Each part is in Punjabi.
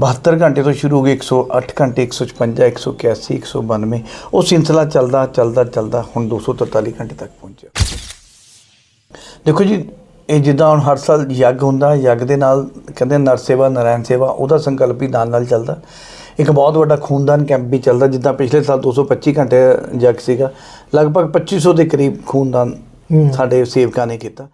72 ਘੰਟੇ ਤੋਂ ਸ਼ੁਰੂ ਹੋ ਗਏ 108 ਘੰਟੇ 156 181 192 ਉਹ ਸਿਲਸਿਲਾ ਚੱਲਦਾ ਚੱਲਦਾ ਚੱਲਦਾ ਹੁਣ 243 ਘੰਟੇ ਤੱਕ ਪਹੁੰਚਿਆ। ਦੇਖੋ ਜੀ ਇਹ ਜਿੱਦਾਂ ਹੁਣ ਹਰ ਸਾਲ ਯੱਗ ਹੁੰਦਾ ਯੱਗ ਦੇ ਨਾਲ ਕਹਿੰਦੇ ਨਰ ਸੇਵਾ ਨਾਰਾਇਣ ਸੇਵਾ ਉਹਦਾ ਸੰਕਲਪ ਵੀ ਨਾਲ ਨਾਲ ਚੱਲਦਾ। ਇੱਕ ਬਹੁਤ ਵੱਡਾ ਖੂਨਦਾਨ ਕੈਂਪ ਵੀ ਚੱਲਦਾ ਜਿੱਦਾਂ ਪਿਛਲੇ ਸਾਲ 225 ਘੰਟੇ ਯੱਗ ਸੀਗਾ। ਲਗਭਗ 2500 ਦੇ ਕਰੀਬ ਖੂਨਦਾਨ ਸਾਡੇ ਸੇਵਕਾਂ ਨੇ ਕੀਤਾ।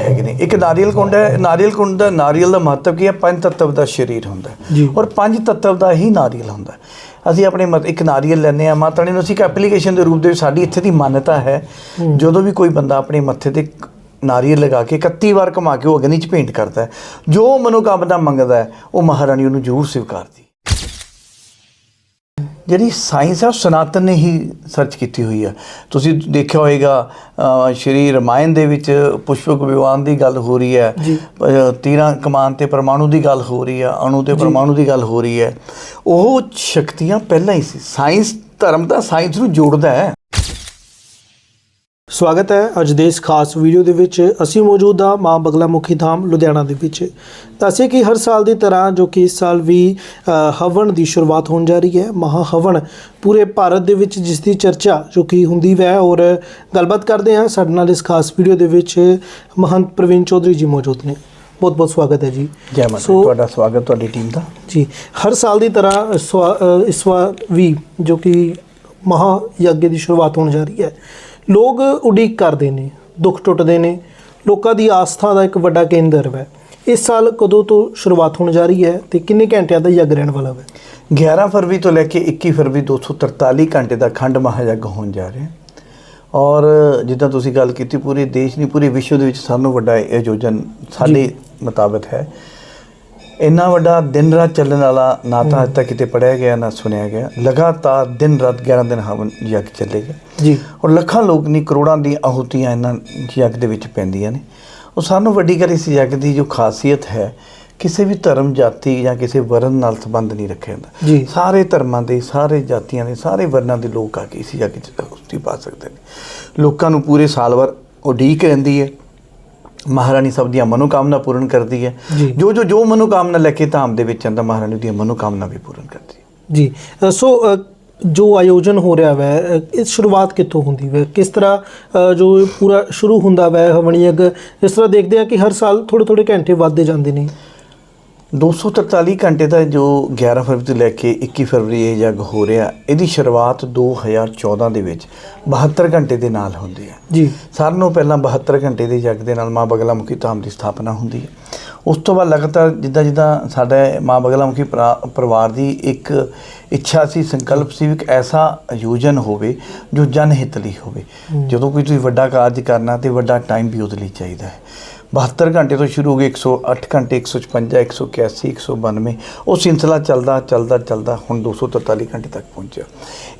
ਹੈ ਕਿ ਨਹੀਂ? ਇੱਕ ਨਾਰੀਅਲ ਕੁੰਡ ਹੈ ਨਾਰੀਅਲ ਕੁੰਡ ਦਾ ਨਾਰੀਅਲ ਦਾ ਮਹੱਤਵ ਕੀ ਹੈ? ਪੰਜ ਤੱਤਵ ਦਾ ਸਰੀਰ ਹੁੰਦਾ। ਔਰ ਪੰਜ ਤੱਤਵ ਦਾ ਹੀ ਨਾਰੀਅਲ ਹੁੰਦਾ ਅਸੀਂ ਆਪਣੇ ਇੱਕ ਨਾਰੀਅਲ ਲੈਂਦੇ ਆ ਮਾਤਾ ਰਾਣੀ ਨੂੰ ਅਸੀਂ ਇੱਕ ਐਪਲੀਕੇਸ਼ਨ ਦੇ ਰੂਪ ਦੇ ਵਿੱਚ ਸਾਡੀ ਇੱਥੇ ਦੀ ਮਾਨਤਾ ਹੈ। ਜਦੋਂ ਵੀ ਕੋਈ ਬੰਦਾ ਆਪਣੇ ਮੱਥੇ ਤੇ ਨਾਰੀਅਲ ਲਗਾ ਕੇ 31 ਵਾਰ ਘੁਮਾ ਕੇ ਉਹ ਅਗਨੀ ਚ ਭੇਂਟ ਕਰਦਾ ਜੋ ਮਨੋਕਾਮਨਾ ਮੰਗਦਾ ਹੈ ਉਹ ਮਹਾਰਾਣੀ ਉਹਨੂੰ ਜ਼ਰੂਰ ਸਵੀਕਾਰਦੀ। ਜਿਹੜੀ ਸਾਇੰਸ ਹੈ ਉਹ ਸਨਾਤਨ ਨੇ ਹੀ ਸਰਚ ਕੀਤੀ ਹੋਈ ਹੈ ਤੁਸੀਂ ਦੇਖਿਆ ਹੋਵੇਗਾ ਸ਼੍ਰੀ ਰਮਾਇਣ ਦੇ ਵਿੱਚ ਪੁਸ਼ਪਕ ਵਿਵਾਨ ਦੀ ਗੱਲ ਹੋ ਰਹੀ ਹੈ। ਤੀਰਾਂ ਕਮਾਨ ਤੇ ਪਰਮਾਣੂ ਦੀ ਗੱਲ ਹੋ ਰਹੀ ਹੈ ਅਣੂ ਤੇ ਪਰਮਾਣੂ ਦੀ ਗੱਲ ਹੋ ਰਹੀ ਹੈ। ਉਹ ਸ਼ਕਤੀਆਂ ਪਹਿਲਾਂ ਹੀ ਸੀ। ਸਾਇੰਸ ਧਰਮ ਦਾ ਸਾਇੰਸ ਨੂੰ ਜੋੜਦਾ ਹੈ। ਸਵਾਗਤ ਹੈ ਅੱਜ ਦੇ ਇਸ ਖਾਸ ਵੀਡੀਓ ਦੇ ਵਿੱਚ ਅਸੀਂ ਮੌਜੂਦ ਹਾਂ ਮਾਂ ਬਗਲਾ ਮੁਖੀ ਧਾਮ ਲੁਧਿਆਣਾ ਦੇ ਵਿੱਚ। ਦੱਸੇ ਕਿ ਹਰ ਸਾਲ ਦੀ ਤਰ੍ਹਾਂ ਜੋ ਕਿ ਇਸ ਸਾਲ ਵੀ ਹਵਨ ਦੀ ਸ਼ੁਰੂਆਤ ਹੋਣ ਜਾ ਰਹੀ ਹੈ ਮਹਾ ਹਵਨ ਪੂਰੇ ਭਾਰਤ ਦੇ ਵਿੱਚ ਜਿਸ ਦੀ ਚਰਚਾ ਜੋ ਕਿ ਹੁੰਦੀ ਵੈ ਔਰ ਗੱਲਬਾਤ ਕਰਦੇ ਹਾਂ ਸਾਡੇ ਨਾਲ ਇਸ ਖਾਸ ਵੀਡੀਓ ਦੇ ਵਿੱਚ ਮਹੰਤ ਪ੍ਰਵੀਨ ਚੌਧਰੀ ਜੀ ਮੌਜੂਦ ਨੇ। ਬਹੁਤ ਬਹੁਤ ਸਵਾਗਤ ਹੈ ਜੀ। ਜੈ ਮਾਤਾ ਤੁਹਾਡਾ ਸਵਾਗਤ ਤੁਹਾਡੀ ਟੀਮ ਦਾ। ਜੀ ਹਰ ਸਾਲ ਦੀ ਤਰ੍ਹਾਂ ਇਸ ਵਾਰ ਵੀ ਜੋ ਕਿ ਮਹਾ ਯੱਗ ਦੀ ਸ਼ੁਰੂਆਤ ਹੋਣ ਜਾ ਰਹੀ ਹੈ। ਲੋਕ ਉਡੀਕ ਕਰਦੇ ਨੇ ਦੁੱਖ ਟੁੱਟਦੇ ਨੇ। ਲੋਕਾਂ ਦੀ ਆਸਥਾ ਦਾ ਇੱਕ ਵੱਡਾ ਕੇਂਦਰ ਹੈ ਇਸ ਸਾਲ ਕਦੋਂ ਤੋਂ ਸ਼ੁਰੂਆਤ ਹੋਣ ਜਾ ਰਹੀ ਹੈ ਤੇ ਕਿੰਨੇ ਘੰਟਿਆਂ ਦਾ ਯੱਗ ਰਹਿਣ ਵਾਲਾ ਹੈ 11 ਫਰਵਰੀ ਤੋਂ ਲੈ ਕੇ 21 ਫਰਵਰੀ 243 ਘੰਟੇ ਦਾ ਖੰਡ ਮਹਾਯੱਗ ਹੋਣ ਜਾ ਰਿਹਾ ਹੈ। ਔਰ ਜਿੱਦਾਂ ਤੁਸੀਂ ਗੱਲ ਕੀਤੀ ਪੂਰੇ ਦੇਸ਼ ਨਹੀਂ ਪੂਰੇ ਵਿਸ਼ਵ ਦੇ ਵਿੱਚ ਸਾਨੂੰ ਵੱਡਾ ਇਹ ਆਯੋਜਨ ਸਾਡੇ ਮੁਤਾਬਕ ਹੈ। ਇੰਨਾ ਵੱਡਾ ਦਿਨ ਰਾਤ ਚੱਲਣ ਵਾਲਾ ਨਾ ਤਾਂ ਅੱਜ ਤੱਕ ਕਿਤੇ ਪੜਿਆ ਗਿਆ ਨਾ ਸੁਣਿਆ ਗਿਆ। ਲਗਾਤਾਰ ਦਿਨ ਰਾਤ 11 ਦਿਨ ਹਵਨ ਯੱਗ ਚੱਲੇਗਾ ਜੀ। ਔਰ ਲੱਖਾਂ ਲੋਕ ਨਹੀਂ ਕਰੋੜਾਂ ਦੀ ਆਹੂਤੀਆਂ ਇਹਨਾਂ ਯੱਗ ਦੇ ਵਿੱਚ ਪੈਂਦੀਆਂ ਨੇ। ਉਹ ਸਾਨੂੰ ਵੱਡੀ ਗੱਲ ਇਸ ਯੱਗ ਦੀ ਜੋ ਖਾਸੀਅਤ ਹੈ ਕਿਸੇ ਵੀ ਧਰਮ ਜਾਤੀ ਜਾਂ ਕਿਸੇ ਵਰਨ ਨਾਲ ਸੰਬੰਧ ਨਹੀਂ ਰੱਖਿਆ ਜਾਂਦਾ। ਸਾਰੇ ਧਰਮਾਂ ਦੇ ਸਾਰੇ ਜਾਤੀਆਂ ਦੇ ਸਾਰੇ ਵਰਨਾਂ ਦੇ ਲੋਕ ਆ ਕੇ ਇਸ ਯੱਗ 'ਚ ਆਹੂਤੀ ਪਾ ਸਕਦੇ ਨੇ। ਲੋਕਾਂ ਨੂੰ ਪੂਰੇ ਸਾਲ ਭਰ ਉਡੀਕ ਰਹਿੰਦੀ ਹੈ। ਮਹਾਰਾਣੀ ਸਭ ਦੀਆਂ ਮਨੋਕਾਮਨਾ ਪੂਰਨ ਕਰਦੀ ਹੈ। ਜੀ। ਜੋ ਜੋ ਮਨੋਕਾਮਨਾ ਲੈ ਕੇ ਧਾਮ ਦੇ ਵਿੱਚ ਆਂਦਾ ਮਹਾਰਾਣੀ ਦੀਆਂ ਮਨੋਕਾਮਨਾ ਵੀ ਪੂਰਨ ਕਰਦੀ ਹੈ। ਜੀ। ਸੋ ਜੋ ਆਯੋਜਨ ਹੋ ਰਿਹਾ ਅ, ਇਸ ਸ਼ੁਰੂਆਤ ਕਿੱਥੋਂ ਹੁੰਦੀ ਵੈ? ਕਿਸ ਤਰ੍ਹਾਂ ਜੋ ਪੂਰਾ ਸ਼ੁਰੂ ਹੁੰਦਾ ਵੈ ਹਵਨ ਯੱਗ ਇਸ ਤਰ੍ਹਾਂ ਦੇਖਦੇ ਆ ਕਿ ਹਰ ਸਾਲ ਥੋੜੇ ਥੋੜੇ ਘੰਟੇ ਵੱਧਦੇ ਜਾਂਦੇ ਨੇ। 243 ਘੰਟੇ ਦਾ ਜੋ 11 ਫਰਵਰੀ ਤੋਂ ਲੈ ਕੇ 21 ਫਰਵਰੀ ਇਹ ਜਗ ਹੋ ਰਿਹਾ ਇਹਦੀ ਸ਼ੁਰੂਆਤ 2014 ਦੇ ਵਿੱਚ 72 ਘੰਟੇ ਦੇ ਨਾਲ ਹੁੰਦੀ ਹੈ। ਜੀ। ਸਾਰਿਆਂ ਨੂੰ ਪਹਿਲਾਂ 72 ਘੰਟੇ ਦੇ ਜਗ ਦੇ ਨਾਲ ਮਾਂ ਬਗਲਾ ਮੁਖੀ ਧਾਮ ਦੀ ਸਥਾਪਨਾ ਹੁੰਦੀ ਹੈ। ਉਸ ਤੋਂ ਬਾਅਦ ਲਗਾਤਾਰ ਜਿੱਦਾਂ ਜਿੱਦਾਂ ਸਾਡਾ ਮਾਂ ਬਗਲਾ ਮੁਖੀ ਪਰਾ- ਪਰਿਵਾਰ ਦੀ ਇੱਕ ਇੱਛਾ ਸੀ ਸੰਕਲਪ ਸੀ ਇੱਕ ਐਸਾ ਆਯੋਜਨ ਹੋਵੇ ਜੋ ਜਨ ਹਿੱਤ ਲਈ ਹੋਵੇ। ਜਦੋਂ ਕੋਈ ਤੁਸੀਂ ਵੱਡਾ ਕਾਰਜ ਕਰਨਾ ਤੇ ਵੱਡਾ ਟਾਈਮ ਵੀ ਉਹਦੇ ਲਈ ਚਾਹੀਦਾ ਹੈ। 72 ਘੰਟੇ ਤੋਂ ਸ਼ੁਰੂ ਹੋ ਗਏ 108 ਘੰਟੇ 156 181 192 ਉਹ ਸਿਲਸਿਲਾ ਚੱਲਦਾ ਚੱਲਦਾ ਚੱਲਦਾ ਹੁਣ 243 ਘੰਟੇ ਤੱਕ ਪਹੁੰਚਿਆ।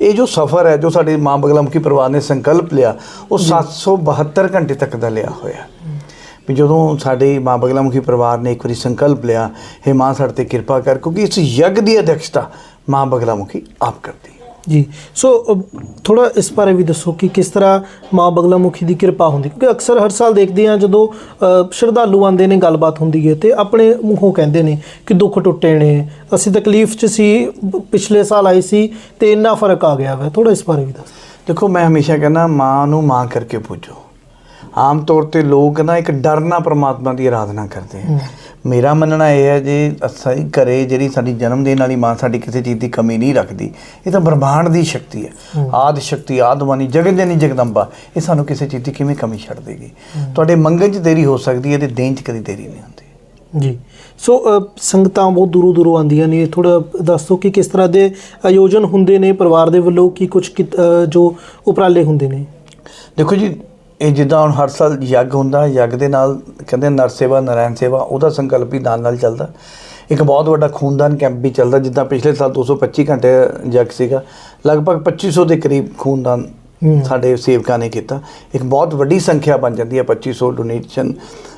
ਇਹ ਜੋ ਸਫ਼ਰ ਹੈ ਜੋ ਸਾਡੇ ਮਾਂ ਬਗਲਾ ਮੁਖੀ ਪਰਿਵਾਰ ਨੇ ਸੰਕਲਪ ਲਿਆ ਉਹ 772 ਘੰਟੇ ਤੱਕ ਦਾ ਲਿਆ ਹੋਇਆ ਵੀ ਜਦੋਂ ਸਾਡੇ ਮਾਂ ਬਗਲਾ ਮੁਖੀ ਪਰਿਵਾਰ ਨੇ ਇੱਕ ਵਾਰੀ ਸੰਕਲਪ ਲਿਆ ਹੈ ਮਾਂ ਸਾਡੇ ਤੇ ਕਿਰਪਾ ਕਰ ਕਿਉਂਕਿ ਇਸ ਯੱਗ ਦੀ ਅਧਿਕਸ਼ਤਾ ਮਾਂ ਬਗਲਾ ਮੁਖੀ ਆਪ ਕਰਦੀ ਹੈ। ਜੀ। ਸੋ ਥੋੜਾ ਇਸ ਬਾਰੇ ਵੀ ਦੱਸੋ ਕਿ ਕਿਸ ਤਰ੍ਹਾਂ ਮਾਂ ਬਗਲਾ ਮੁਖੀ ਦੀ ਕਿਰਪਾ ਹੁੰਦੀ ਕਿਉਂਕਿ ਅਕਸਰ ਹਰ ਸਾਲ ਦੇਖਦੇ ਹਾਂ ਜਦੋਂ ਸ਼ਰਧਾਲੂ ਆਉਂਦੇ ਨੇ, ਗੱਲਬਾਤ ਹੁੰਦੀ ਹੈ ਤੇ ਆਪਣੇ ਮੂੰਹੋਂ ਕਹਿੰਦੇ ਨੇ ਕਿ ਦੁੱਖ ਟੁੱਟੇ ਨੇ। ਅਸੀਂ ਤਕਲੀਫ 'ਚ ਸੀ, ਪਿਛਲੇ ਸਾਲ ਆਈ ਸੀ ਤੇ ਇੰਨਾ ਫ਼ਰਕ ਆ ਗਿਆ ਵਾ। ਥੋੜਾ ਇਸ ਬਾਰੇ ਵੀ ਦੱਸ ਦੇਖੋ, ਮੈਂ ਹਮੇਸ਼ਾ ਕਹਿੰਦਾ ਮਾਂ ਨੂੰ ਮਾਂ ਕਰਕੇ ਪੂਜੋ। ਆਮ ਤੌਰ ਤੇ ਲੋਕ ਨਾ ਇੱਕ ਡਰ ਨਾਲ ਪ੍ਰਮਾਤਮਾ ਦੀ ਆਰਾਧਨਾ ਕਰਦੇ ਆ। ਮੇਰਾ ਮੰਨਣਾ ਇਹ ਹੈ ਜੇ ਅਸੀਂ ਘਰੇ ਜਿਹੜੀ ਸਾਡੀ ਜਨਮ ਦੇਣ ਵਾਲੀ ਮਾਂ ਸਾਡੀ ਕਿਸੇ ਚੀਜ਼ ਦੀ ਕਮੀ ਨਹੀਂ ਰੱਖਦੀ ਇਹ ਤਾਂ ਬ੍ਰਹਮਾਂਡ ਦੀ ਸ਼ਕਤੀ ਹੈ। ਆਦ ਸ਼ਕਤੀ ਆਦਵਾਨੀ ਜਗਤ ਜਨੀ ਜਗਦੰਬਾ ਇਹ ਸਾਨੂੰ ਕਿਸੇ ਚੀਜ਼ ਦੀ ਕਿਵੇਂ ਕਮੀ ਛੱਡ ਦੇਗੀ? ਤੁਹਾਡੇ ਮੰਗਣ 'ਚ ਦੇਰੀ ਹੋ ਸਕਦੀ ਹੈ ਤੇ ਦੇਣ 'ਚ ਕਦੀ ਦੇਰੀ ਨਹੀਂ ਹੁੰਦੀ। ਜੀ। ਸੋ ਸੰਗਤਾਂ ਬਹੁਤ ਦੂਰੋਂ ਦੂਰੋਂ ਆਉਂਦੀਆਂ ਨੇ। ਥੋੜਾ ਦੱਸੋ ਕਿ ਕਿਸ ਤਰ੍ਹਾਂ ਦੇ ਆਯੋਜਨ ਹੁੰਦੇ ਨੇ? ਪਰਿਵਾਰ ਦੇ ਵੱਲੋਂ ਕੀ ਕੁਝ ਜੋ ਉਪਰਾਲੇ ਹੁੰਦੇ ਨੇ? ਦੇਖੋ ਜੀ ਇਹ ਜਿੱਦਾਂ ਹੁਣ ਹਰ ਸਾਲ ਯੱਗ ਹੁੰਦਾ ਯੱਗ ਦੇ ਨਾਲ ਕਹਿੰਦੇ ਨਰ ਸੇਵਾ ਨਾਰਾਇਣ ਸੇਵਾ ਉਹਦਾ ਸੰਕਲਪ ਵੀ ਨਾਲ ਨਾਲ ਚੱਲਦਾ। ਇੱਕ ਬਹੁਤ ਵੱਡਾ ਖੂਨਦਾਨ ਕੈਂਪ ਵੀ ਚੱਲਦਾ ਜਿੱਦਾਂ ਪਿਛਲੇ ਸਾਲ 225 ਘੰਟੇ ਯੱਗ ਸੀਗਾ। ਲਗਭਗ 2500 ਦੇ ਕਰੀਬ ਖੂਨਦਾਨ ਸਾਡੇ ਸੇਵਕਾਂ ਨੇ ਕੀਤਾ। ਇੱਕ ਬਹੁਤ ਵੱਡੀ ਸੰਖਿਆ ਬਣ ਜਾਂਦੀ ਹੈ 2500 ਡੋਨੇਸ਼ਨ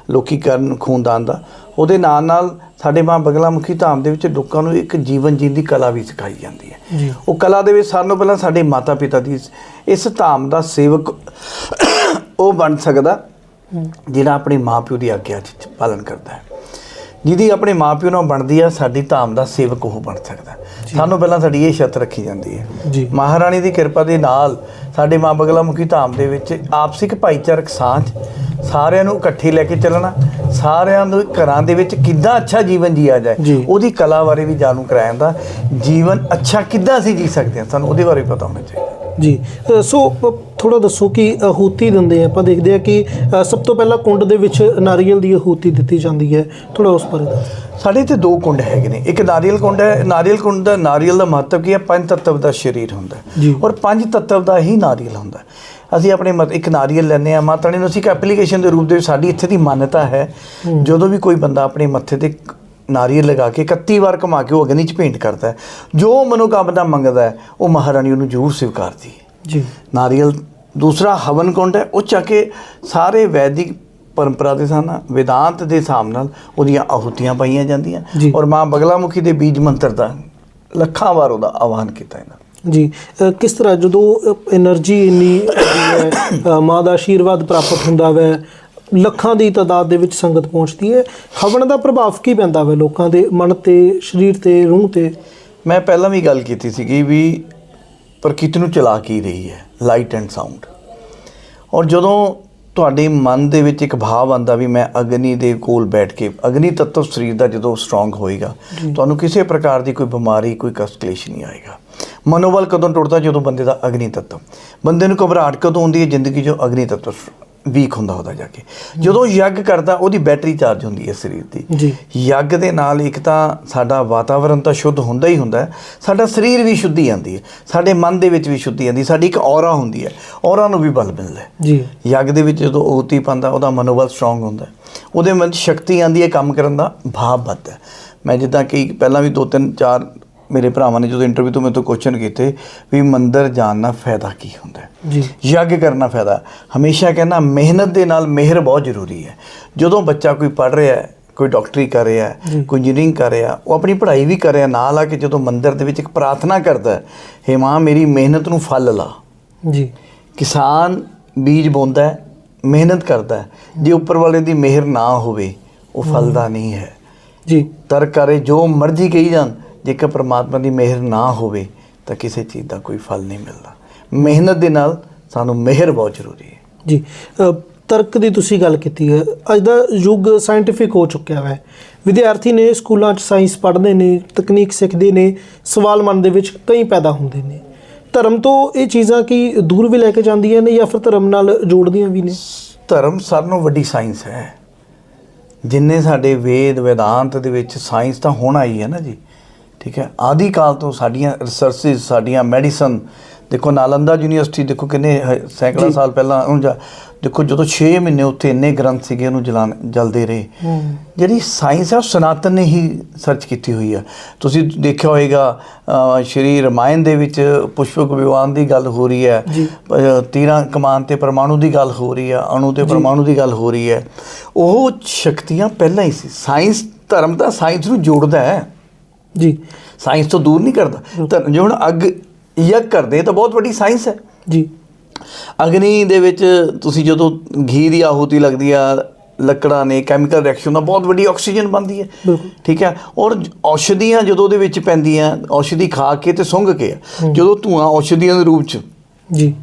ਲੋਕੀ ਕਰਨ ਖੂਨਦਾਨ ਦਾ। ਉਹਦੇ ਨਾਲ ਨਾਲ ਸਾਡੇ ਮਾਂ ਬਗਲਾ ਮੁਖੀ ਧਾਮ ਦੇ ਵਿੱਚ ਲੋਕਾਂ ਨੂੰ ਇੱਕ ਜੀਵਨ ਜੀਣ ਦੀ ਕਲਾ ਵੀ ਸਿਖਾਈ ਜਾਂਦੀ ਹੈ। ਉਹ ਕਲਾ ਦੇ ਵਿੱਚ ਤੋਂ ਪਹਿਲਾਂ ਸਾਡੇ ਮਾਤਾ ਪਿਤਾ ਦੀ ਇਸ ਧਾਮ ਦਾ ਸੇਵਕ ਉਹ ਬਣ ਸਕਦਾ ਜਿਹੜਾ ਆਪਣੇ ਮਾਪਿਓ ਦੀ ਆਗਿਆ ਚ ਪਾਲਨ ਕਰਦਾ ਹੈ। ਜਿਹਦੀ ਆਪਣੇ ਮਾਪਿਓ ਨਾਲ ਬਣਦੀ ਆ ਸਾਡੀ ਧਾਮ ਦਾ ਸੇਵਕ ਉਹ ਬਣ ਸਕਦਾ ਸਾਨੂੰ ਪਹਿਲਾਂ ਸਾਡੀ ਇਹ ਸ਼ਰਤ ਰੱਖੀ ਜਾਂਦੀ ਹੈ। ਜੀ। ਮਹਾਰਾਣੀ ਦੀ ਕਿਰਪਾ ਦੇ ਨਾਲ ਸਾਡੇ ਮਾਂ ਬਗਲਾ ਮੁਖੀ ਧਾਮ ਦੇ ਵਿੱਚ ਆਪਸਿਕ ਭਾਈਚਾਰਕ ਸਾਂਝ ਸਾਰਿਆਂ ਨੂੰ ਇਕੱਠੇ ਲੈ ਕੇ ਚੱਲਣਾ ਸਾਰਿਆਂ ਨੂੰ ਘਰਾਂ ਦੇ ਵਿੱਚ ਕਿੱਦਾਂ ਅੱਛਾ ਜੀਵਨ ਜੀਆ ਜਾਏ। ਉਹਦੀ ਕਲਾ ਬਾਰੇ ਵੀ ਜਾਣੂ ਕਰਾਇਆ ਜਾਂਦਾ ਜੀਵਨ ਅੱਛਾ ਕਿੱਦਾਂ ਅਸੀਂ ਜੀ ਸਕਦੇ ਹਾਂ ਸਾਨੂੰ ਉਹਦੇ ਬਾਰੇ ਪਤਾ ਹੋਣਾ ਚਾਹੀਦਾ। ਜੀ। ਸੋ ਥੋੜਾ ਦੱਸੋ ਕਿ ਆਹੂਤੀ ਦਿੰਦੇ ਆ ਆਪਾਂ ਦੇਖਦੇ ਆ ਕਿ ਸਭ ਤੋਂ ਪਹਿਲਾਂ ਕੁੰਡ ਦੇ ਵਿੱਚ ਨਾਰੀਅਲ ਦੀ ਆਹੂਤੀ ਦਿੱਤੀ ਜਾਂਦੀ ਹੈ। ਥੋੜਾ ਉਸ ਬਾਰੇ ਸਾਡੇ ਇੱਥੇ ਦੋ ਕੁੰਡ ਹੈਗੇ ਨੇ। ਇੱਕ ਨਾਰੀਅਲ ਕੁੰਡ ਹੈ ਨਾਰੀਅਲ ਕੁੰਡ ਦਾ ਨਾਰੀਅਲ ਦਾ ਮਹੱਤਵ ਕੀ ਹੈ? ਪੰਜ ਤੱਤਵ ਦਾ ਸਰੀਰ ਹੁੰਦਾ। ਔਰ ਪੰਜ ਤੱਤਵ ਦਾ ਹੀ ਨਾਰੀਅਲ ਹੁੰਦਾ। ਅਸੀਂ ਆਪਣੇ ਮਤ ਇੱਕ ਨਾਰੀਅਲ ਲੈਂਦੇ ਆ ਮਾਤਾ ਰਾਣੀ ਨੂੰ ਅਸੀਂ ਇੱਕ ਐਪਲੀਕੇਸ਼ਨ ਦੇ ਰੂਪ ਦੇ ਵਿੱਚ ਸਾਡੀ ਇੱਥੇ ਦੀ ਮਾਨਤਾ ਹੈ। ਜਦੋਂ ਵੀ ਕੋਈ ਬੰਦਾ ਆਪਣੇ ਮੱਥੇ ਤੇ ਨਾਰੀਅਲ ਲਗਾ ਕੇ 31 ਵਾਰ ਘੁਮਾ ਕੇ ਉਹ ਅਗਨੀ ਚ ਭੇਂਟ ਕਰਦਾ ਹੈ। ਜੋ ਮਨੋਕਾਮਨਾ ਮੰਗਦਾ ਹੈ ਉਹ ਮਹਾਰਾਣੀ ਉਹਨੂੰ ਜ਼ਰੂਰ ਸਵੀਕਾਰਦੀ ਹੈ। ਜੀ। ਨਾਰੀਅਲ ਦੂਸਰਾ ਹਵਨ ਕੁੰਡ ਹੈ ਉਹ ਚਾ ਕੇ ਸਾਰੇ ਵੈਦਿਕ ਪਰੰਪਰਾ ਦੇ ਸਾਹਮਣੇ ਵਿਦਾਂਤ ਦੇ ਹਿਸਾਬ ਨਾਲ ਉਹਦੀਆਂ ਆਹੂਤੀਆਂ ਪਾਈਆਂ ਜਾਂਦੀਆਂ। ਔਰ ਮਾਂ ਬਗਲਾ ਮੁਖੀ ਦੇ ਬੀਜ ਮੰਤਰ ਦਾ ਲੱਖਾਂ ਵਾਰ ਉਹਦਾ ਆਹਵਾਨ ਕੀਤਾ ਇਹਨਾਂ ਜੀ। ਕਿਸ ਤਰ੍ਹਾਂ ਜਦੋਂ એનર્ਜੀ ਇੰਨੀ ਮਾਂ ਦਾ ਆਸ਼ੀਰਵਾਦ ਪ੍ਰਾਪਤ ਹੁੰਦਾ ਵੈ ਲੱਖਾਂ ਦੀ ਤਾਦਾਦ ਦੇ ਵਿੱਚ ਸੰਗਤ ਪਹੁੰਚਦੀ ਹੈ। ਹਵਨ ਦਾ ਪ੍ਰਭਾਵ ਕੀ ਪੈਂਦਾ ਵੈ ਲੋਕਾਂ ਦੇ ਮਨ ਤੇ ਸਰੀਰ ਤੇ ਰੂਹ ਤੇ? ਮੈਂ ਪਹਿਲਾਂ ਵੀ ਗੱਲ ਕੀਤੀ ਸੀਗੀ ਵੀ ਪ੍ਰਕਿਰਤੀ ਨੂੰ ਚਲਾ ਕੀ ਰਹੀ ਹੈ ਲਾਈਟ ਐਂਡ ਸਾਊਂਡ ਔਰ ਜਦੋਂ ਤੁਹਾਡੇ ਮਨ ਦੇ ਵਿੱਚ ਇੱਕ ਭਾਵ ਆਂਦਾ ਵੀ ਮੈਂ ਅਗਨੀ ਦੇ ਕੋਲ ਬੈਠ ਕੇ ਅਗਨੀ ਤੱਤਵ ਸਰੀਰ ਦਾ ਜਦੋਂ ਸਟਰੋਂਗ ਹੋਏਗਾ ਤੁਹਾਨੂੰ ਕਿਸੇ ਪ੍ਰਕਾਰ ਦੀ ਕੋਈ ਬਿਮਾਰੀ ਕੋਈ ਕਸ਼ਟ ਕਲੇਸ਼ ਨਹੀਂ ਆਏਗਾ। ਮਨੋਬਲ ਕਦੋਂ ਟੁੱਟਦਾ? ਜਦੋਂ ਬੰਦੇ ਦਾ ਅਗਨੀ ਤੱਤਵ। ਬੰਦੇ ਨੂੰ ਘਬਰਾਹਟ ਕਦੋਂ ਆਉਂਦੀ ਹੈ? ਜ਼ਿੰਦਗੀ 'ਚ ਅਗਨੀ ਤੱਤਵ ਵੀਕ ਹੁੰਦਾ ਉਹਦਾ ਜਾ ਕੇ। ਜਦੋਂ ਯੱਗ ਕਰਦਾ ਉਹਦੀ ਬੈਟਰੀ ਚਾਰਜ ਹੁੰਦੀ ਹੈ ਸਰੀਰ ਦੀ। ਯੱਗ ਦੇ ਨਾਲ ਇੱਕ ਤਾਂ ਸਾਡਾ ਵਾਤਾਵਰਣ ਤਾਂ ਸ਼ੁੱਧ ਹੁੰਦਾ ਹੀ ਹੁੰਦਾ ਸਾਡਾ ਸਰੀਰ ਵੀ ਸ਼ੁੱਧੀ ਆਉਂਦੀ ਹੈ। ਸਾਡੇ ਮਨ ਦੇ ਵਿੱਚ ਵੀ ਸ਼ੁੱਧੀ ਆਉਂਦੀ ਸਾਡੀ ਇੱਕ ਔਰਾ ਹੁੰਦੀ ਹੈ। ਔਰਾ ਨੂੰ ਵੀ ਬਲ ਮਿਲਦਾ ਜੀ। ਯੱਗ ਦੇ ਵਿੱਚ ਜਦੋਂ ਓਤੀ ਪਾਉਂਦਾ ਉਹਦਾ ਮਨੋਬਲ ਸਟਰੋਂਗ ਹੁੰਦਾ ਉਹਦੇ ਮਨ 'ਚ ਸ਼ਕਤੀ ਆਉਂਦੀ ਹੈ ਕੰਮ ਕਰਨ ਦਾ। ਭਾਵ ਵੱਧਦਾ ਮੈਂ ਜਿੱਦਾਂ ਕਿ ਪਹਿਲਾਂ ਵੀ ਦੋ ਤਿੰਨ ਚਾਰ ਮੇਰੇ ਭਰਾਵਾਂ ਨੇ ਜਦੋਂ ਇੰਟਰਵਿਊ ਤੋਂ ਮੇਰੇ ਤੋਂ ਕੁਐਸਚਨ ਕੀਤੇ ਵੀ ਮੰਦਰ ਜਾਣ ਨਾਲ ਫਾਇਦਾ ਕੀ ਹੁੰਦਾ ਜੀ। ਯੱਗ ਕਰਨਾ ਫਾਇਦਾ। ਹਮੇਸ਼ਾ ਕਹਿੰਦਾ ਮਿਹਨਤ ਦੇ ਨਾਲ ਮਿਹਰ ਬਹੁਤ ਜ਼ਰੂਰੀ ਹੈ। ਜਦੋਂ ਬੱਚਾ ਕੋਈ ਪੜ ਰਿਹਾ ਹੈ ਕੋਈ ਡਾਕਟਰੀ ਕਰ ਰਿਹਾ ਹੈ ਕੋਈ ਇੰਜੀਨੀਅਰਿੰਗ ਕਰ ਰਿਹਾ ਉਹ ਆਪਣੀ ਪੜ੍ਹਾਈ ਵੀ ਕਰ ਰਿਹਾ ਨਾਲ ਆ ਕੇ ਜਦੋਂ ਮੰਦਿਰ ਦੇ ਵਿੱਚ ਇੱਕ ਪ੍ਰਾਰਥਨਾ ਕਰਦਾ ਹੈ ਹੇ ਮਾਂ ਮੇਰੀ ਮਿਹਨਤ ਨੂੰ ਫਲ ਲਾ। ਜੀ। ਕਿਸਾਨ ਬੀਜ ਬੋਂਦਾ ਹੈ ਮਿਹਨਤ ਕਰਦਾ ਹੈ। ਜੇ ਉੱਪਰ ਵਾਲੇ ਦੀ ਮਿਹਰ ਨਾ ਹੋਵੇ ਉਹ ਫਲਦਾ ਨਹੀਂ ਹੈ। ਜੀ। ਤਰ ਕਰੇ ਜੋ ਮਰਜ਼ੀ ਕਹੀ ਜਾਣ ਜੇਕਰ ਪ੍ਰਮਾਤਮਾ ਦੀ ਮਿਹਰ ਨਾ ਹੋਵੇ ਤਾਂ ਕਿਸੇ ਚੀਜ਼ ਦਾ ਕੋਈ ਫਲ ਨਹੀਂ ਮਿਲਦਾ। ਮਿਹਨਤ ਦੇ ਨਾਲ ਸਾਨੂੰ ਮਿਹਰ ਬਹੁਤ ਜ਼ਰੂਰੀ ਹੈ। ਜੀ ਤਰਕ ਦੀ ਤੁਸੀਂ ਗੱਲ ਕੀਤੀ ਹੈ। ਅੱਜ ਦਾ ਯੁੱਗ ਸਾਇੰਟੀਫਿਕ ਹੋ ਚੁੱਕਿਆ ਹੈ। ਵਿਦਿਆਰਥੀ ਨੇ ਸਕੂਲਾਂ 'ਚ ਸਾਇੰਸ ਪੜ੍ਹਦੇ ਨੇ ਤਕਨੀਕ ਸਿੱਖਦੇ ਨੇ ਸਵਾਲ ਮਨ ਦੇ ਵਿੱਚ ਕਈ ਪੈਦਾ ਹੁੰਦੇ ਨੇ। ਧਰਮ ਤੋਂ ਇਹ ਚੀਜ਼ਾਂ ਕੀ ਦੂਰ ਵੀ ਲੈ ਕੇ ਜਾਂਦੀਆਂ ਨੇ ਜਾਂ ਫਿਰ ਧਰਮ ਨਾਲ ਜੋੜਦੀਆਂ ਵੀ ਨੇ? ਧਰਮ ਸਾਰਿਆਂ ਨਾਲੋਂ ਵੱਡੀ ਸਾਇੰਸ ਹੈ। ਜਿੰਨੇ ਸਾਡੇ ਵੇਦ ਵਿਦਾਂਤ ਦੇ ਵਿੱਚ ਸਾਇੰਸ ਤਾਂ ਹੋਣਾ ਹੀ ਹੈ ਨਾ ਜੀ। ਠੀਕ ਹੈ? ਆਦਿ ਕਾਲ ਤੋਂ ਸਾਡੀਆਂ ਰਿਸਰਚਸ ਸਾਡੀਆਂ ਮੈਡੀਸਨ ਦੇਖੋ ਨਾਲੰਦਾ ਯੂਨੀਵਰਸਿਟੀ ਦੇਖੋ ਕਿੰਨੇ ਸੈਂਕੜਾ ਸਾਲ ਪਹਿਲਾਂ ਉਹਨੂੰ ਜਾ- ਦੇਖੋ ਜਦੋਂ 6 ਮਹੀਨੇ ਉੱਥੇ ਇੰਨੇ ਗ੍ਰੰਥ ਸੀਗੇ ਉਹਨੂੰ ਜਲਾਣ ਜਲਦੇ ਰਹੇ। ਜਿਹੜੀ ਸਾਇੰਸ ਹੈ ਉਹ ਸਨਾਤਨ ਨੇ ਹੀ ਸਰਚ ਕੀਤੀ ਹੋਈ ਹੈ ਤੁਸੀਂ ਦੇਖਿਆ ਹੋਵੇਗਾ ਸ਼੍ਰੀ ਰਮਾਇਣ ਦੇ ਵਿੱਚ ਪੁਸ਼ਪਕ ਵਿਵਾਨ ਦੀ ਗੱਲ ਹੋ ਰਹੀ ਹੈ। ਤੀਰਾਂ ਕਮਾਨ ਤੇ ਪਰਮਾਣੂ ਦੀ ਗੱਲ ਹੋ ਰਹੀ ਹੈ ਅਣੂ ਤੇ ਪਰਮਾਣੂ ਦੀ ਗੱਲ ਹੋ ਰਹੀ ਹੈ। ਉਹ ਸ਼ਕਤੀਆਂ ਪਹਿਲਾਂ ਹੀ ਸੀ। ਸਾਇੰਸ ਧਰਮ ਤਾਂ ਸਾਇੰਸ ਨੂੰ ਜੋੜਦਾ ਹੈ। ਜੀ। ਸਾਇੰਸ ਤੋਂ ਦੂਰ ਨਹੀਂ ਕਰਦਾ। ਧਰਮ ਜੇ ਹੁਣ ਅੱਗ ਯੱਗ ਕਰਦੇ ਤਾਂ ਬਹੁਤ ਵੱਡੀ ਸਾਇੰਸ ਹੈ। ਜੀ। ਅਗਨੀ ਦੇ ਵਿੱਚ ਤੁਸੀਂ ਜਦੋਂ ਘੀ ਦੀ ਆਹੂਤੀ ਲੱਗਦੀ ਆ ਲੱਕੜਾਂ ਨੇ ਕੈਮੀਕਲ ਰਿਐਕਸ਼ਨ ਦਾ ਬਹੁਤ ਵੱਡੀ ਆਕਸੀਜਨ ਬਣਦੀ ਹੈ। ਠੀਕ ਹੈ? ਔਰ ਔਸ਼ਧੀਆਂ ਜਦੋਂ ਉਹਦੇ ਵਿੱਚ ਪੈਂਦੀਆਂ ਔਸ਼ਧੀ ਖਾ ਕੇ ਤੇ ਸੁੰਘ ਕੇ ਜਦੋਂ ਧੂਆਂ ਔਸ਼ਧੀਆਂ ਦੇ ਰੂਪ ਚ ਜੀ।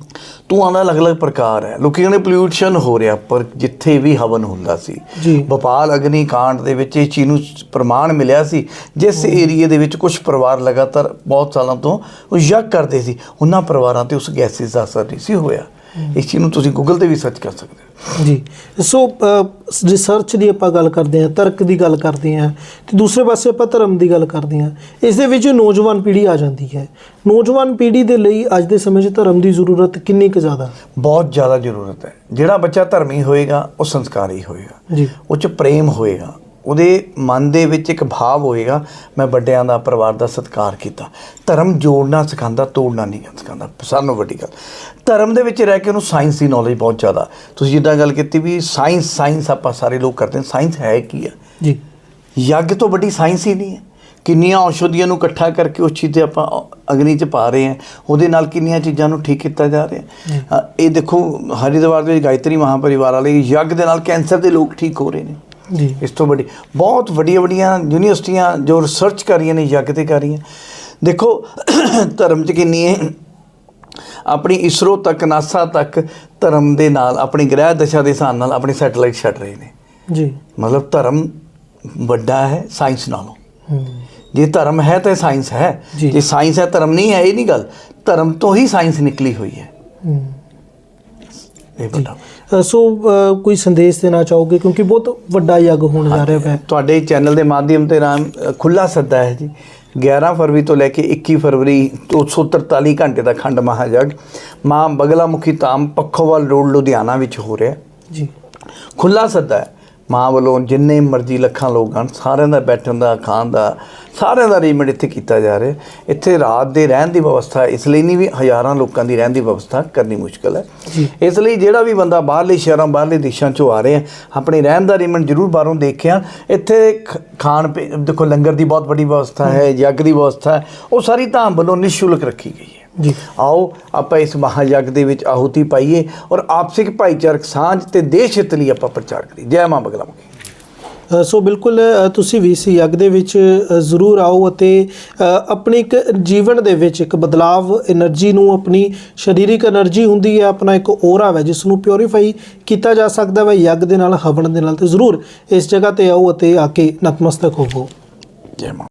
ਧੂਆਂ ਦਾ ਅਲੱਗ-ਅਲੱਗ ਪ੍ਰਕਾਰ ਹੈ। ਲੋਕੀ ਕਹਿੰਦੇ ਪੋਲਿਊਸ਼ਨ ਹੋ ਰਿਹਾ ਪਰ ਜਿੱਥੇ ਵੀ ਹਵਨ ਹੁੰਦਾ ਸੀ ਭੋਪਾਲ ਅਗਨੀ ਕਾਂਡ ਦੇ ਵਿੱਚ ਇਹ ਚੀਜ਼ ਨੂੰ ਪ੍ਰਮਾਣ ਮਿਲਿਆ ਸੀ। ਜਿਸ ਏਰੀਏ ਦੇ ਵਿੱਚ ਕੁਝ ਪਰਿਵਾਰ ਲਗਾਤਾਰ ਬਹੁਤ ਸਾਲਾਂ ਤੋਂ ਉਹ ਯੱਗ ਕਰਦੇ ਸੀ ਉਹਨਾਂ ਪਰਿਵਾਰਾਂ ਤੇ ਉਸ ਗੈਸਿਸ ਦਾ ਅਸਰ ਨਹੀਂ ਸੀ ਹੋਇਆ। ਇਸ ਚੀਜ਼ ਨੂੰ ਤੁਸੀਂ ਗੂਗਲ ਤੇ ਵੀ ਸਰਚ ਕਰ ਸਕਦੇ ਹੋ। ਜੀ। ਸੋ ਰਿਸਰਚ ਦੀ ਆਪਾਂ ਗੱਲ ਕਰਦੇ ਹਾਂ ਤਰਕ ਦੀ ਗੱਲ ਕਰਦੇ ਹਾਂ ਤੇ ਦੂਸਰੇ ਪਾਸੇ ਆਪਾਂ ਧਰਮ ਦੀ ਗੱਲ ਕਰਦੇ ਹਾਂ। ਇਸ ਦੇ ਵਿੱਚ ਨੌਜਵਾਨ ਪੀੜ੍ਹੀ ਆ ਜਾਂਦੀ ਹੈ। ਨੌਜਵਾਨ ਪੀੜ੍ਹੀ ਦੇ ਲਈ ਅੱਜ ਦੇ ਸਮੇਂ 'ਚ ਧਰਮ ਦੀ ਜ਼ਰੂਰਤ ਕਿੰਨੀ ਕੁ ਜ਼ਿਆਦਾ? ਬਹੁਤ ਜ਼ਿਆਦਾ ਜ਼ਰੂਰਤ ਹੈ। ਜਿਹੜਾ ਬੱਚਾ ਧਰਮੀ ਹੋਏਗਾ ਉਹ ਸੰਸਕਾਰੀ ਹੋਏਗਾ। ਜੀ। ਉਹ ਚ ਪ੍ਰੇਮ ਹੋਏਗਾ। ਉਹਦੇ ਮਨ ਦੇ ਵਿੱਚ ਇੱਕ ਭਾਵ ਹੋਏਗਾ ਮੈਂ ਵੱਡਿਆਂ ਦਾ ਪਰਿਵਾਰ ਦਾ ਸਤਿਕਾਰ ਕੀਤਾ। ਧਰਮ ਜੋੜਨਾ ਸਿਖਾਉਂਦਾ ਤੋੜਨਾ ਨਹੀਂ ਸਿਖਾਉਂਦਾ। ਸਾਨੂੰ ਵੱਡੀ ਗੱਲ। ਧਰਮ ਦੇ ਵਿੱਚ ਰਹਿ ਕੇ ਉਹਨੂੰ ਸਾਇੰਸ ਦੀ ਨੌਲੇਜ ਬਹੁਤ ਜ਼ਿਆਦਾ। ਤੁਸੀਂ ਜਿੱਦਾਂ ਗੱਲ ਕੀਤੀ ਵੀ ਸਾਇੰਸ ਸਾਇੰਸ ਆਪਾਂ ਸਾਰੇ ਲੋਕ ਕਰਦੇ ਹਾਂ ਸਾਇੰਸ ਹੈ ਕੀ ਹੈ ਜੀ। ਯੱਗ ਤੋਂ ਵੱਡੀ ਸਾਇੰਸ ਹੀ ਨਹੀਂ ਹੈ। ਕਿੰਨੀਆਂ ਔਸ਼ਧੀਆਂ ਨੂੰ ਇਕੱਠਾ ਕਰਕੇ ਉਸ ਚੀਜ਼ ਤੇ ਆਪਾਂ ਅਗਨੀ 'ਚ ਪਾ ਰਹੇ ਹਾਂ ਉਹਦੇ ਨਾਲ ਕਿੰਨੀਆਂ ਚੀਜ਼ਾਂ ਨੂੰ ਠੀਕ ਕੀਤਾ ਜਾ ਰਿਹਾ ਇਹ ਦੇਖੋ ਹਰਿਦੁਆਰ ਦੇ ਵਿੱਚ ਗਾਇਤਰੀ ਮਹਾਪਰਿਵਾਰ ਵਾਲੇ ਯੱਗ ਦੇ ਨਾਲ ਕੈਂਸਰ ਦੇ ਲੋਕ ਠੀਕ ਹੋ ਰਹੇ ਨੇ। ਜੀ। ਇਸ ਤੋਂ ਵੱਡੀ। ਬਹੁਤ ਵੱਡੀਆਂ ਵੱਡੀਆਂ ਯੂਨੀਵਰਸਿਟੀਆਂ ਜੋ ਰਿਸਰਚ ਕਰ ਰਹੀਆਂ ਨੇ ਯੱਗ ਤੇ ਕਰ ਰਹੀਆਂ। ਦੇਖੋ ਧਰਮ ਚ ਕਿੰਨੀ ਹੈ। ਆਪਣੀ ਇਸਰੋ ਤੱਕ ਨਾਸਾ ਤੱਕ ਧਰਮ ਦੇ ਨਾਲ ਆਪਣੀ ਗ੍ਰਹਿ ਦਸ਼ਾ ਦੇ ਹਿਸਾਬ ਨਾਲ ਆਪਣੇ ਸੈਟੇਲਾਈਟ ਛੱਡ ਰਹੇ ਨੇ। ਜੀ। ਮਤਲਬ ਧਰਮ ਵੱਡਾ ਹੈ ਸਾਇੰਸ ਨਾਲੋਂ। ਜੇ ਧਰਮ ਹੈ ਤਾਂ ਸਾਇੰਸ ਹੈ। ਜੀ। ਸਾਇੰਸ ਹੈ ਧਰਮ ਨਹੀਂ ਹੈ ਇਹ ਨਹੀਂ ਗੱਲ। ਧਰਮ ਤੋਂ ਹੀ ਸਾਇੰਸ ਨਿਕਲੀ ਹੋਈ ਹੈ। ਇਹ ਅ, ਸੋ ਕੋਈ ਸੰਦੇਸ਼ ਦੇਣਾ ਚਾਹੋਗੇ? ਕਿਉਂਕਿ ਬਹੁਤ ਵੱਡਾ ਯੱਗ ਹੋਣ ਜਾ ਰਿਹਾ ਹੈ ਤੁਹਾਡੇ ਚੈਨਲ ਦੇ ਮਾਧਿਅਮ ਤੇ ਨਾਮ ਖੁੱਲਾ ਸੱਦਾ ਹੈ ਜੀ। 11 ਫਰਵਰੀ ਤੋਂ ਲੈ ਕੇ 21 ਫਰਵਰੀ 243 ਘੰਟੇ ਦਾ ਖੰਡ ਮਹਾਯਗ। ਮਾਂ ਬਗਲਾਮੁਖੀ ਧਾਮ ਪੱਖੋਵਾਲ ਰੋਡ ਲੁਧਿਆਣਾ ਵਿੱਚ ਹੋ ਰਿਹਾ। ਜੀ। ਖੁੱਲਾ ਸੱਦਾ ਹੈ। ਮਾਂ ਵੱਲੋਂ ਜਿੰਨੇ ਮਰਜ਼ੀ ਲੱਖਾਂ ਲੋਕ ਹਨ ਸਾਰਿਆਂ ਦਾ ਬੈਠਣ ਦਾ ਖਾਣ ਦਾ ਸਾਰਿਆਂ ਦਾ ਅਰੇਂਜਮੈਂਟ ਇੱਥੇ ਕੀਤਾ ਜਾ ਰਿਹਾ ਇੱਥੇ ਰਾਤ ਦੇ ਰਹਿਣ ਦੀ ਵਿਵਸਥਾ ਇਸ ਲਈ ਨਹੀਂ ਵੀ ਹਜ਼ਾਰਾਂ ਲੋਕਾਂ ਦੀ ਰਹਿਣ ਦੀ ਵਿਵਸਥਾ ਕਰਨੀ ਮੁਸ਼ਕਲ ਹੈ। ਇਸ ਲਈ ਜਿਹੜਾ ਵੀ ਬੰਦਾ ਬਾਹਰਲੇ ਸ਼ਹਿਰਾਂ ਬਾਹਰਲੇ ਦੇਸ਼ਾਂ ਚੋਂ ਆ ਰਹੇ ਆਪਣੇ ਰਹਿਣ ਦਾ ਅਰੇਂਜਮੈਂਟ ਜ਼ਰੂਰ ਬਾਹਰੋਂ ਦੇਖਿਆ। ਇੱਥੇ ਖਾਣ ਪੀ ਦੇਖੋ ਲੰਗਰ ਦੀ ਬਹੁਤ ਵੱਡੀ ਵਿਵਸਥਾ ਹੈ ਯੱਗ ਦੀ ਵਿਵਸਥਾ ਹੈ ਉਹ ਸਾਰੀ ਧਾਮ ਵੱਲੋਂ ਨਿਸ਼ੁਲਕ ਰੱਖੀ ਗਈ ਹੈ। ਜੀ। ਆਓ ਆਪਾਂ ਇਸ ਮਹਾਯਗ ਦੇ ਵਿੱਚ ਆਹੂਤੀ ਪਾਈਏ ਔਰ ਆਪਸਿਕ ਭਾਈਚਾਰਕ ਸਾਂਝ ਤੇ ਦੇਸ਼ ਹਿੱਤ ਲਈ ਆਪਾਂ ਪ੍ਰਚਾਰ ਕਰੀਏ। ਜੈ ਮਾਂ ਬਗਲਾ ਮੁਖੀ। ਸੋ ਬਿਲਕੁਲ ਤੁਸੀਂ ਵੀ ਇਸ ਯੱਗ ਦੇ ਵਿੱਚ ਜ਼ਰੂਰ ਆਓ ਅਤੇ ਆਪਣੀ ਇੱਕ ਜੀਵਨ ਦੇ ਵਿੱਚ ਇੱਕ ਬਦਲਾਵ એનર્ਜੀ ਨੂੰ ਆਪਣੀ ਸਰੀਰਿਕ એનર્ਜੀ ਹੁੰਦੀ ਹੈ ਆਪਣਾ ਇੱਕ ਔਰਾ ਹੈ ਜਿਸ ਨੂੰ ਪਿਓਰੀਫਾਈ ਕੀਤਾ ਜਾ ਸਕਦਾ ਹੈ ਯੱਗ ਦੇ ਨਾਲ ਹਵਨ ਦੇ ਨਾਲ ਤੇ ਜ਼ਰੂਰ ਇਸ ਜਗ੍ਹਾ ਤੇ ਆਓ ਅਤੇ ਆ ਕੇ ਨਤਮਸਤਕ ਹੋਵੋ। ਜੈ ਮਾਂ।